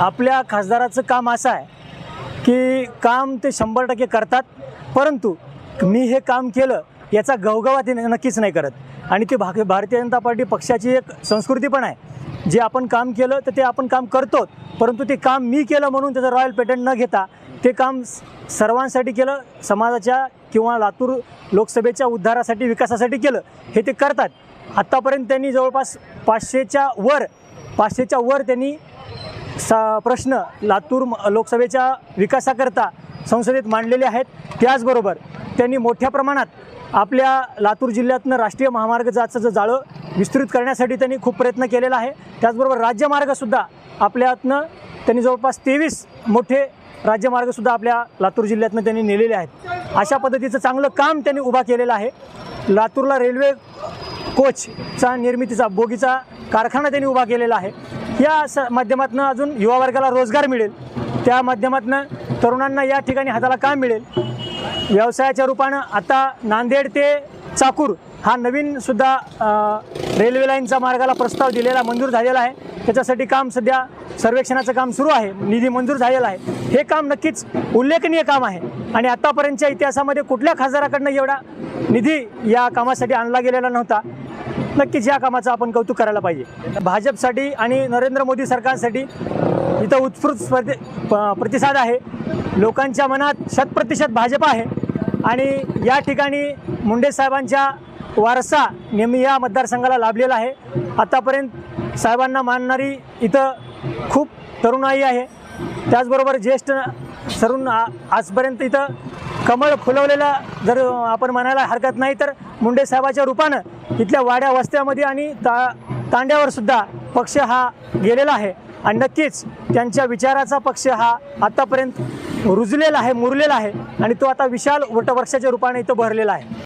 आपल्या खासदाराचं काम असं आहे की काम ते शंभर टक्के करतात परंतु मी हे काम केलं याचा गवगवा ते नक्कीच नाही करत. आणि ते भाग भारतीय जनता पार्टी पक्षाची एक संस्कृती पण आहे. जे आपण काम केलं तर ते आपण काम करतो परंतु ते काम मी केलं म्हणून त्याचं रॉयल पेटंट न घेता ते काम स- सर्वांसाठी केलं समाजाच्या किंवा लातूर लोकसभेच्या उद्धारासाठी विकासासाठी केलं हे ते करतात. आत्तापर्यंत त्यांनी जवळपास पाचशेच्या वर पाचशेच्या वर त्यांनी सा प्रश्न लातूर म- लोकसभेच्या विकासाकरता संसदेत मांडलेले आहेत. त्याचबरोबर त्यांनी मोठ्या प्रमाणात आपल्या लातूर जिल्ह्यातनं राष्ट्रीय महामार्ग जाचं जे जाळं विस्तृत करण्यासाठी त्यांनी खूप प्रयत्न केलेला आहे. त्याचबरोबर राज्यमार्गसुद्धा आपल्यातनं त्यांनी जवळपास तेवीस मोठे राज्यमार्गसुद्धा आपल्या लातूर जिल्ह्यातनं त्यांनी नेलेले आहेत. अशा पद्धतीचं चांगलं काम त्यांनी उभा केलेलं आहे. लातूरला रेल्वे कोचचा निर्मितीचा बोगीचा कारखाना त्यांनी उभा केलेला आहे. या स माध्यमातून अजून युवा वर्गाला रोजगार मिळेल. त्या माध्यमातून तरुणांना या ठिकाणी हाताला काम मिळेल. व्यवसायाच्या रूपानं आता नांदेड ते चाकूर हा नवीन सुद्धा रेल्वे लाईनचा मार्गाला प्रस्ताव दिलेला मंजूर झालेला आहे. त्याच्यासाठी काम सध्या सर्वेक्षणाचं काम सुरू आहे. निधी मंजूर झालेला आहे. हे काम नक्कीच उल्लेखनीय काम आहे. आणि आत्तापर्यंतच्या इतिहासामध्ये कुठल्या खासदाराकडनं एवढा निधी या कामासाठी आणला गेलेला नव्हता नक्कीच या कामाचं आपण कौतुक करायला पाहिजे. भाजपसाठी आणि नरेंद्र मोदी सरकारसाठी इथं उत्स्फूर्त स्पर्धे प- प्रतिसाद आहे. लोकांच्या मनात शतप्रतिशत भाजप आहे. आणि या ठिकाणी मुंडे साहेबांच्या वारसा नेहमी या मतदारसंघाला लाभलेला आहे. आतापर्यंत साहेबांना मानणारी इथं खूप तरुणाई आहे. त्याचबरोबर ज्येष्ठ सरून आजपर्यंत इथं कमळ फुलवलेला जर आपण म्हणायला हरकत नाही तर मुंडे साहेबाच्या रूपानं इथल्या वाड्या वस्त्यामध्ये आणि ता तांड्यावर सुद्धा पक्ष हा गेलेला आहे. आणि नक्कीच त्यांच्या विचाराचा पक्ष हा आत्तापर्यंत रुजलेला आहे मुरलेला आहे आणि तो आता विशाल वटवृक्षाच्या रूपाने इथं भरलेला आहे.